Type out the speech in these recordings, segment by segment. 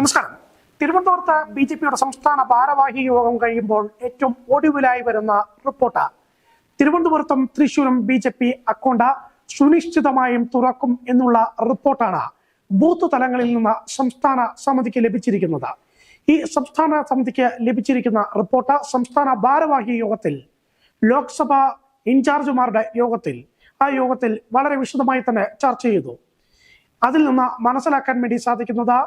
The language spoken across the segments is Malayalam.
നമസ്കാരം. തിരുവനന്തപുരത്ത് ബി ജെ പിയുടെ സംസ്ഥാന ഭാരവാഹി യോഗം കഴിയുമ്പോൾ ഏറ്റവും ഒടുവിലായി വരുന്ന റിപ്പോർട്ട്. തിരുവനന്തപുരത്തും തൃശൂരും ബി ജെ പി അക്കൗണ്ട് സുനിശ്ചിതമായും തുറക്കും എന്നുള്ള റിപ്പോർട്ടാണ് ബൂത്ത് തലങ്ങളിൽ നിന്ന് സംസ്ഥാന സമിതിക്ക് ലഭിച്ചിരിക്കുന്നത്. ഈ സംസ്ഥാന സമിതിക്ക് ലഭിച്ചിരിക്കുന്ന റിപ്പോർട്ട് സംസ്ഥാന ഭാരവാഹി യോഗത്തിൽ ലോക്സഭ ഇൻചാർജുമാരുടെ യോഗത്തിൽ ആ യോഗത്തിൽ വളരെ വിശദമായി തന്നെ ചർച്ച ചെയ്തു. അതിൽ നിന്ന് മനസ്സിലാക്കാൻ വേണ്ടി സാധിക്കുന്നത്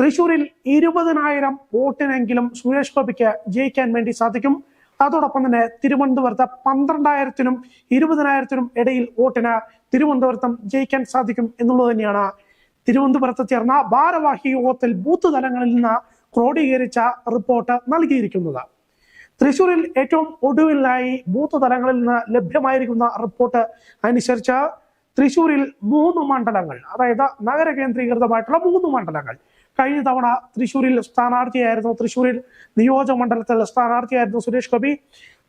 തൃശൂരിൽ ഇരുപതിനായിരം വോട്ടിനെങ്കിലും സുരേഷ് ഗോപിക്ക് ജയിക്കാൻ വേണ്ടി സാധിക്കും. അതോടൊപ്പം തന്നെ തിരുവനന്തപുരത്ത് പന്ത്രണ്ടായിരത്തിനും ഇരുപതിനായിരത്തിനും ഇടയിൽ വോട്ടിന് തിരുവനന്തപുരത്തും ജയിക്കാൻ സാധിക്കും എന്നുള്ളത് തന്നെയാണ്. തിരുവനന്തപുരത്ത് ചേർന്ന ഭാരവാഹി യോഗത്തിൽ ബൂത്ത് തലങ്ങളിൽ നിന്ന് ക്രോഡീകരിച്ച റിപ്പോർട്ട് നൽകിയിരിക്കുന്നത്. തൃശൂരിൽ ഏറ്റവും ഒടുവിലായി ബൂത്ത് തലങ്ങളിൽ നിന്ന് ലഭ്യമായിരിക്കുന്ന റിപ്പോർട്ട് അനുസരിച്ച് തൃശൂരിൽ മൂന്ന് മണ്ഡലങ്ങൾ അതായത് നഗര കേന്ദ്രീകൃതമായിട്ടുള്ള മൂന്ന് മണ്ഡലങ്ങൾ കഴിഞ്ഞ തവണ തൃശ്ശൂരിൽ സ്ഥാനാർത്ഥിയായിരുന്നു തൃശ്ശൂരിൽ നിയോജക മണ്ഡലത്തിൽ സ്ഥാനാർത്ഥിയായിരുന്നു സുരേഷ് ഗോപി.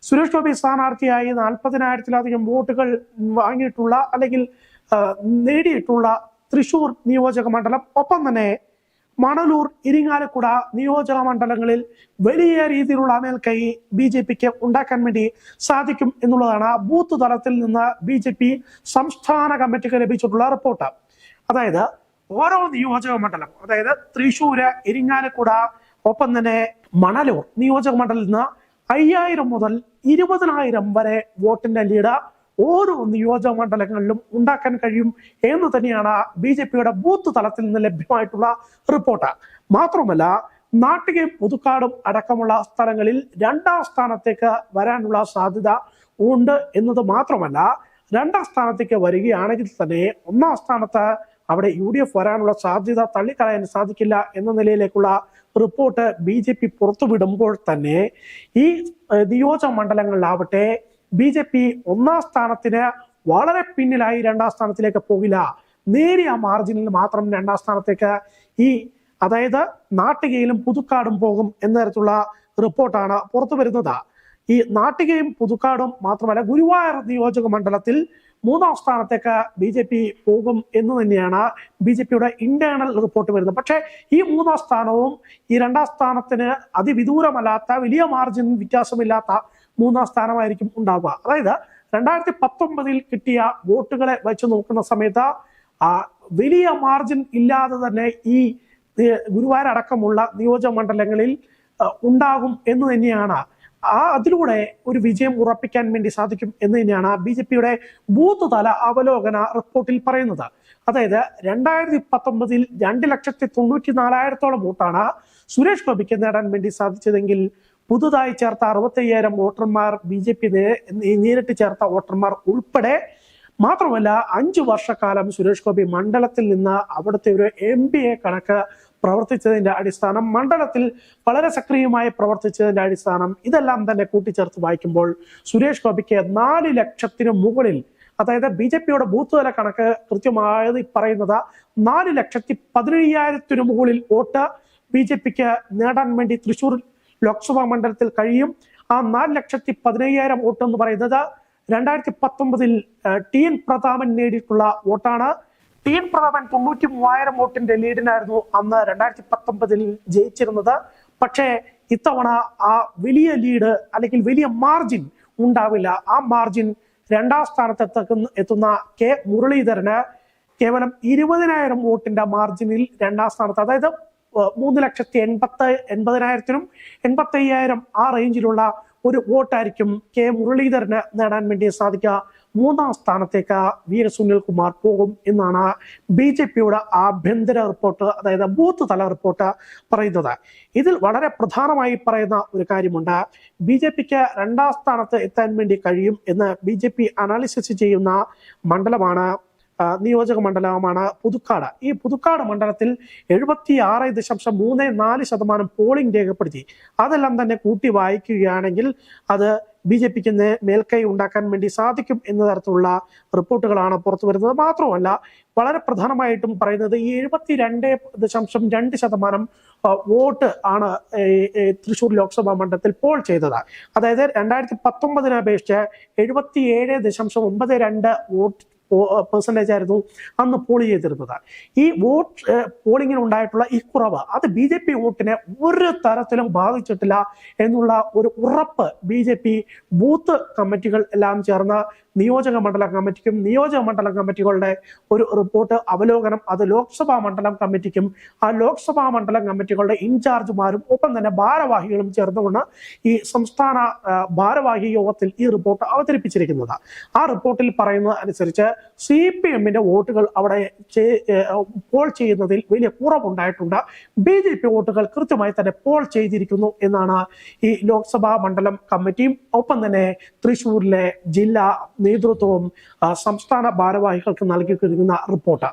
സുരേഷ് ഗോപി സ്ഥാനാർത്ഥിയായി നാൽപ്പതിനായിരത്തിലധികം വോട്ടുകൾ വാങ്ങിയിട്ടുള്ള അല്ലെങ്കിൽ നേടിയിട്ടുള്ള തൃശൂർ നിയോജക മണ്ഡലം. ഒപ്പം തന്നെ മണലൂർ ഇരിങ്ങാലക്കുട നിയോജക മണ്ഡലങ്ങളിൽ വലിയ രീതിയിലുള്ള മേൽക്കൈ ബി ജെ പിക്ക് ഉണ്ടാക്കാൻ വേണ്ടി സാധിക്കും എന്നുള്ളതാണ് ബൂത്ത് തലത്തിൽ നിന്ന് ബി ജെ പി സംസ്ഥാന കമ്മിറ്റിക്ക് ലഭിച്ചിട്ടുള്ള റിപ്പോർട്ട്. അതായത് ഓരോ നിയോജക മണ്ഡലം. അതായത് തൃശൂര് ഇരിങ്ങാലക്കുട ഒപ്പം തന്നെ മണലൂർ നിയോജക മണ്ഡലത്തിൽ നിന്ന് അയ്യായിരം മുതൽ ഇരുപതിനായിരം വരെ വോട്ടിന്റെ ലീഡ് ഓരോ നിയോജക മണ്ഡലങ്ങളിലും ഉണ്ടാക്കാൻ കഴിയും എന്ന് തന്നെയാണ് ബി ജെ പിയുടെ ബൂത്ത് തലത്തിൽ നിന്ന് ലഭ്യമായിട്ടുള്ള റിപ്പോർട്ട്. മാത്രമല്ല നാട്ടികയും പുതുക്കാടും അടക്കമുള്ള സ്ഥലങ്ങളിൽ രണ്ടാം സ്ഥാനത്തേക്ക് വരാനുള്ള സാധ്യത ഉണ്ട് എന്നത് മാത്രമല്ല രണ്ടാം സ്ഥാനത്തേക്ക് വരികയാണെങ്കിൽ തന്നെ ഒന്നാം സ്ഥാനത്ത് അവിടെ യു ഡി എഫ് വരാനുള്ള സാധ്യത തള്ളിക്കളയാൻ സാധിക്കില്ല എന്ന നിലയിലേക്കുള്ള റിപ്പോർട്ട് ബി ജെ പി പുറത്തുവിടുമ്പോൾ തന്നെ ഈ നിയോജക മണ്ഡലങ്ങളിലാവട്ടെ ബി ജെ പി ഒന്നാം സ്ഥാനത്തിന് വളരെ പിന്നിലായി രണ്ടാം സ്ഥാനത്തിലേക്ക് പോകില്ല. നേരിയ മാർജിനിൽ മാത്രം രണ്ടാം സ്ഥാനത്തേക്ക് ഈ അതായത് നാട്ടികയിലും പുതുക്കാടും പോകും എന്ന തരത്തിലുള്ള റിപ്പോർട്ടാണ് പുറത്തു വരുന്നത് ഈ നാട്ടികയും പുതുക്കാടും മാത്രമല്ല ഗുരുവായൂർ നിയോജക മണ്ഡലത്തിൽ മൂന്നാം സ്ഥാനത്തേക്ക് ബി ജെ പി പോകും എന്ന് തന്നെയാണ് ബി ജെ പിയുടെ ഇന്റേണൽ റിപ്പോർട്ട് വരുന്നത്. പക്ഷേ ഈ മൂന്നാം സ്ഥാനവും ഈ രണ്ടാം സ്ഥാനത്തിന് അതിവിദൂരമല്ലാത്ത വലിയ മാർജിൻ വ്യത്യാസമില്ലാത്ത മൂന്നാം സ്ഥാനമായിരിക്കും ഉണ്ടാവുക. അതായത് രണ്ടായിരത്തി പത്തൊമ്പതിൽ കിട്ടിയ വോട്ടുകളെ വെച്ച് നോക്കുന്ന സമയത്ത് ആ വലിയ മാർജിൻ ഇല്ലാതെ തന്നെ ഈ ഗുരുവായൂരടക്കമുള്ള നിയോജക മണ്ഡലങ്ങളിൽ ഉണ്ടാകും എന്ന് തന്നെയാണ് ആ അതിലൂടെ ഒരു വിജയം ഉറപ്പിക്കാൻ വേണ്ടി സാധിക്കും എന്ന് തന്നെയാണ് ബി ജെ പിയുടെ ബൂത്ത് തല അവലോകന റിപ്പോർട്ടിൽ പറയുന്നത്. അതായത് രണ്ടായിരത്തി പത്തൊമ്പതിൽ രണ്ട് ലക്ഷത്തി തൊണ്ണൂറ്റി നാലായിരത്തോളം വോട്ടാണ് സുരേഷ് ഗോപിക്ക് നേടാൻ വേണ്ടി സാധിച്ചതെങ്കിൽ പുതുതായി ചേർത്ത അറുപത്തയ്യായിരം വോട്ടർമാർ ബി ജെ പി നേരിട്ട് ചേർത്ത വോട്ടർമാർ ഉൾപ്പെടെ മാത്രമല്ല അഞ്ചു വർഷക്കാലം സുരേഷ് ഗോപി മണ്ഡലത്തിൽ നിന്ന് അവിടുത്തെ ഒരു എം പി എ കണക്ക് പ്രവർത്തിച്ചതിന്റെ അടിസ്ഥാനം മണ്ഡലത്തിൽ വളരെ സക്രിയമായി പ്രവർത്തിച്ചതിന്റെ അടിസ്ഥാനം ഇതെല്ലാം തന്നെ കൂട്ടിച്ചേർത്ത് വായിക്കുമ്പോൾ സുരേഷ് ഗോപിക്ക് നാല് ലക്ഷത്തിന് മുകളിൽ അതായത് ബി ജെ പിയുടെ ബൂത്ത് തല കണക്ക് കൃത്യമായത് പറയുന്നത് നാല് ലക്ഷത്തി പതിനയ്യായിരത്തിനു മുകളിൽ വോട്ട് ബി ജെ പിക്ക് നേടാൻ വേണ്ടി തൃശൂർ ലോക്സഭാ മണ്ഡലത്തിൽ കഴിയും. ആ നാല് ലക്ഷത്തി പതിനയ്യായിരം വോട്ട് എന്ന് പറയുന്നത് രണ്ടായിരത്തി പത്തൊമ്പതിൽ ടി എൻ പ്രതാപൻ നേടിയിട്ടുള്ള വോട്ടാണ്. ടി എൻ പ്രതാപൻ തൊണ്ണൂറ്റി മൂവായിരം വോട്ടിന്റെ ലീഡിനായിരുന്നു അന്ന് രണ്ടായിരത്തി പത്തൊമ്പതിൽ ജയിച്ചിരുന്നത്. പക്ഷേ ഇത്തവണ ആ വലിയ ലീഡ് അല്ലെങ്കിൽ വലിയ മാർജിൻ ഉണ്ടാവില്ല. ആ മാർജിൻ രണ്ടാം സ്ഥാനത്ത് എത്തുന്ന എത്തുന്ന കെ മുരളീധരന് കേവലം ഇരുപതിനായിരം വോട്ടിന്റെ മാർജിനിൽ രണ്ടാം സ്ഥാനത്ത് അതായത് മൂന്ന് ലക്ഷത്തി എൺപത്തി എൺപതിനായിരത്തിനും എൺപത്തി അയ്യായിരം ആ റേഞ്ചിലുള്ള ഒരു വോട്ടായിരിക്കും കെ മുരളീധരന് നേടാൻ വേണ്ടി സാധിക്കുക. മൂന്നാം സ്ഥാനത്തേക്ക് വി എസ് സുനിൽകുമാർ പോകും എന്നാണ് ബി ജെ പിയുടെ ആഭ്യന്തര റിപ്പോർട്ട് അതായത് ബൂത്ത് തല റിപ്പോർട്ട് പറയുന്നത്. ഇതിൽ വളരെ പ്രധാനമായി പറയുന്ന ഒരു കാര്യമുണ്ട്. ബി ജെ പിക്ക് രണ്ടാം സ്ഥാനത്ത് എത്താൻ വേണ്ടി കഴിയും എന്ന് ബി ജെ പി അനാലിസിസ് ചെയ്യുന്ന മണ്ഡലമാണ് നിയോജക മണ്ഡലമാണ് പുതുക്കാട്. ഈ പുതുക്കാട് മണ്ഡലത്തിൽ എഴുപത്തി ആറ് ദശാംശം മൂന്ന് നാല് ശതമാനം പോളിംഗ് രേഖപ്പെടുത്തി. അതെല്ലാം തന്നെ കൂട്ടി വായിക്കുകയാണെങ്കിൽ അത് ബി ജെ പിക്ക് മേൽക്കൈ ഉണ്ടാക്കാൻ വേണ്ടി സാധിക്കും എന്ന തരത്തിലുള്ള റിപ്പോർട്ടുകളാണ് പുറത്തു വരുന്നത്. മാത്രമല്ല വളരെ പ്രധാനമായിട്ടും പറയുന്നത് ഈ എഴുപത്തി രണ്ട് ദശാംശം രണ്ട് ശതമാനം വോട്ട് ആണ് തൃശൂർ ലോക്സഭാ മണ്ഡലത്തിൽ പോൾ ചെയ്തത്. അതായത് രണ്ടായിരത്തി പത്തൊമ്പതിനെ അപേക്ഷിച്ച് എഴുപത്തി ഏഴ് ദശാംശം ഒമ്പത് രണ്ട് വോട്ട് പെർസെന്റേജ് ആയിരുന്നു. അന്ന് പോൾ ചെയ്തിരുന്നത്. ഈ വോട്ട് പോളിങ്ങിന് ഉണ്ടായിട്ടുള്ള ഈ കുറവ് അത് ബി ജെ പി വോട്ടിനെ ഒരു തരത്തിലും ബാധിച്ചിട്ടില്ല എന്നുള്ള ഒരു ഉറപ്പ് ബി ജെ പി ബൂത്ത് കമ്മിറ്റികൾ എല്ലാം ചേർന്ന നിയോജക മണ്ഡല കമ്മിറ്റിക്കും നിയോജക മണ്ഡല കമ്മിറ്റികളുടെ ഒരു റിപ്പോർട്ട് അവലോകനം അത് ലോക്സഭാ മണ്ഡലം കമ്മിറ്റിക്കും ആ ലോക്സഭാ മണ്ഡലം കമ്മിറ്റികളുടെ ഇൻചാർജുമാരും ഒപ്പം തന്നെ ഭാരവാഹികളും ചേർന്നുകൊണ്ട് ഈ സംസ്ഥാന ഭാരവാഹി യോഗത്തിൽ ഈ റിപ്പോർട്ട് അവതരിപ്പിച്ചിരിക്കുന്നത്. ആ റിപ്പോർട്ടിൽ പറയുന്നത് അനുസരിച്ച് സി പി എമ്മിന്റെ വോട്ടുകൾ അവിടെ പോൾ ചെയ്യുന്നതിൽ വലിയ കുറവുണ്ടായിട്ടുണ്ട്. ബി ജെ പി വോട്ടുകൾ കൃത്യമായി തന്നെ പോൾ ചെയ്തിരിക്കുന്നു എന്നാണ് ഈ ലോക്സഭാ മണ്ഡലം കമ്മിറ്റിയും ഒപ്പം തന്നെ തൃശ്ശൂരിലെ ജില്ലാ നേതൃത്വവും സംസ്ഥാന ഭാരവാഹികൾക്ക് നൽകിയിരിക്കുന്ന റിപ്പോർട്ട്.